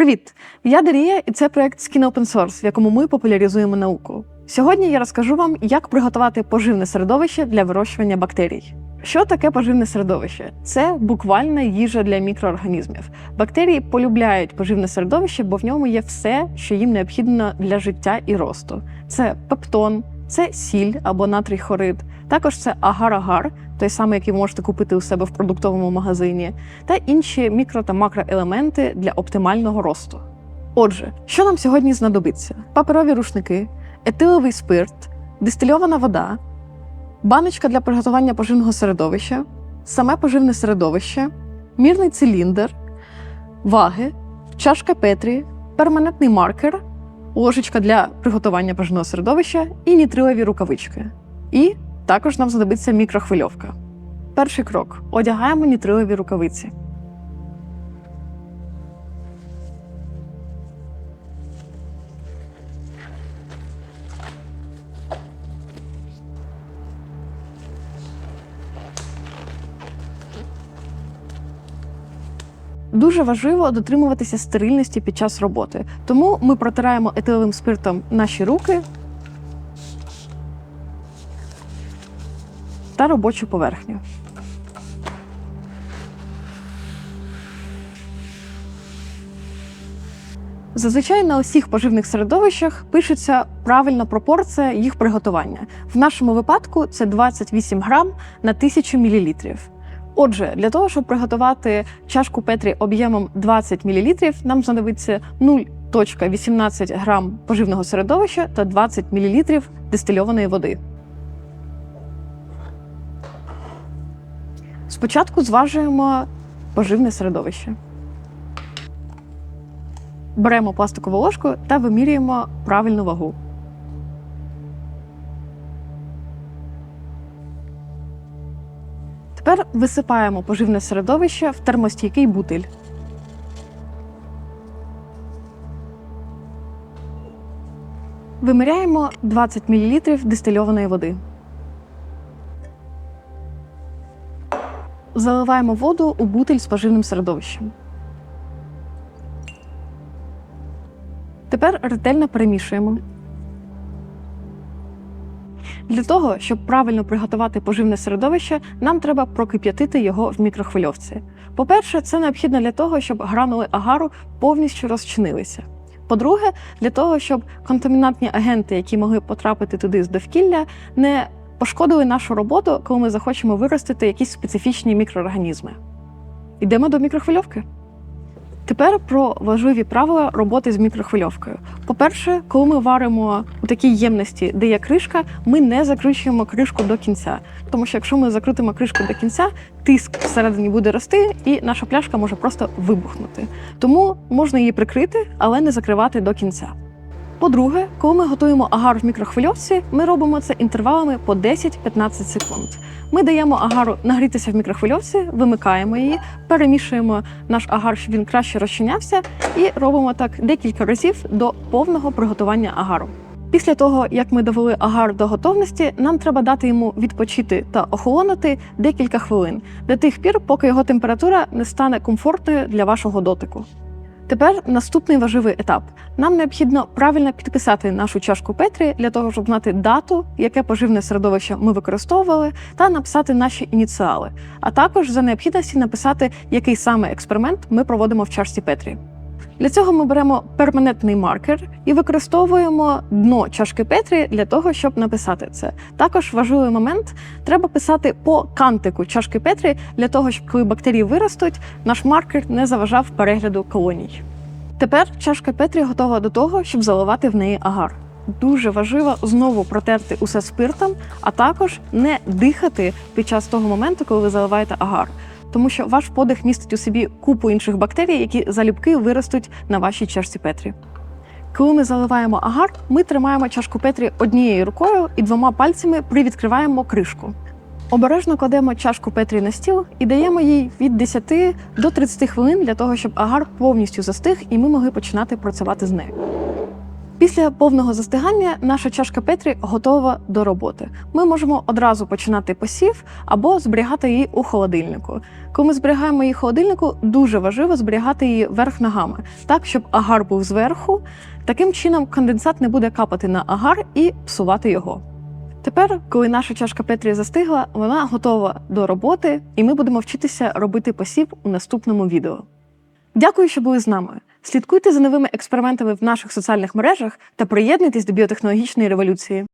Привіт! Я Дарія, і це проект Skin Open Source, в якому ми популяризуємо науку. Сьогодні я розкажу вам, як приготувати поживне середовище для вирощування бактерій. Що таке поживне середовище? Це буквальна їжа для мікроорганізмів. Бактерії полюбляють поживне середовище, бо в ньому є все, що їм необхідно для життя і росту. Це пептон, це сіль або натрій хлорид, також це агар-агар, той самий, який ви можете купити у себе в продуктовому магазині, та інші мікро та макроелементи для оптимального росту. Отже, що нам сьогодні знадобиться? Паперові рушники, етиловий спирт, дистильована вода, баночка для приготування поживного середовища, саме поживне середовище, мірний циліндр, ваги, чашка Петрі, перманентний маркер, ложечка для приготування поживного середовища і нітрилові рукавички. І також нам знадобиться мікрохвильовка. Перший крок: одягаємо нітрилові рукавиці. Дуже важливо дотримуватися стерильності під час роботи, тому ми протираємо етиловим спиртом наші руки та робочу поверхню. Зазвичай на усіх поживних середовищах пишеться правильна пропорція їх приготування. В нашому випадку це 28 грам на 1000 мл. Отже, для того, щоб приготувати чашку Петрі об'ємом 20 мл, нам знадобиться 0,18 грам поживного середовища та 20 мл дистильованої води. Спочатку зважуємо поживне середовище. Беремо пластикову ложку та вимірюємо правильну вагу. Тепер висипаємо поживне середовище в термостійкий бутиль. Виміряємо 20 мл дистильованої води. Заливаємо воду у бутиль з поживним середовищем. Тепер ретельно перемішуємо. Для того, щоб правильно приготувати поживне середовище, нам треба прокип'ятити його в мікрохвильовці. По-перше, це необхідно для того, щоб гранули агару повністю розчинилися. По-друге, для того, щоб контамінантні агенти, які могли потрапити туди з довкілля, не пошкодили нашу роботу, коли ми захочемо виростити якісь специфічні мікроорганізми. Йдемо до мікрохвильовки. Тепер про важливі правила роботи з мікрохвильовкою. По-перше, коли ми варимо у такій ємності, де є кришка, ми не закручуємо кришку до кінця. Тому що якщо ми закрутимо кришку до кінця, тиск всередині буде рости, і наша пляшка може просто вибухнути. Тому можна її прикрити, але не закривати до кінця. По-друге, коли ми готуємо агар в мікрохвильовці, ми робимо це інтервалами по 10-15 секунд. Ми даємо агару нагрітися в мікрохвильовці, вимикаємо її, перемішуємо наш агар, щоб він краще розчинявся, і робимо так декілька разів до повного приготування агару. Після того, як ми довели агар до готовності, нам треба дати йому відпочити та охолонути декілька хвилин до тих пір, поки його температура не стане комфортною для вашого дотику. Тепер наступний важливий етап. Нам необхідно правильно підписати нашу чашку Петрі для того, щоб знати дату, яке поживне середовище ми використовували, та написати наші ініціали, а також за необхідності написати, який саме експеримент ми проводимо в чашці Петрі. Для цього ми беремо перманентний маркер і використовуємо дно чашки Петрі для того, щоб написати це. Також важливий момент треба писати по кантику чашки Петрі для того, щоб коли бактерії виростуть, наш маркер не заважав перегляду колоній. Тепер чашка Петрі готова до того, щоб заливати в неї агар. Дуже важливо знову протерти усе спиртом, а також не дихати під час того моменту, коли ви заливаєте агар тому що ваш подих містить у собі купу інших бактерій, які залюбки виростуть на вашій чашці Петрі. Коли ми заливаємо агар, ми тримаємо чашку Петрі однією рукою і двома пальцями привідкриваємо кришку. Обережно кладемо чашку Петрі на стіл і даємо їй від 10 до 30 хвилин для того, щоб агар повністю застиг і ми могли починати працювати з нею. Після повного застигання наша чашка Петрі готова до роботи. Ми можемо одразу починати посів або зберігати її у холодильнику. Коли ми зберігаємо її в холодильнику, дуже важливо зберігати її верх ногами, так щоб агар був зверху. Таким чином конденсат не буде капати на агар і псувати його. Тепер, коли наша чашка Петрі застигла, вона готова до роботи, і ми будемо вчитися робити посів у наступному відео. Дякую, що були з нами. Слідкуйте за новими експериментами в наших соціальних мережах та приєднуйтесь до біотехнологічної революції.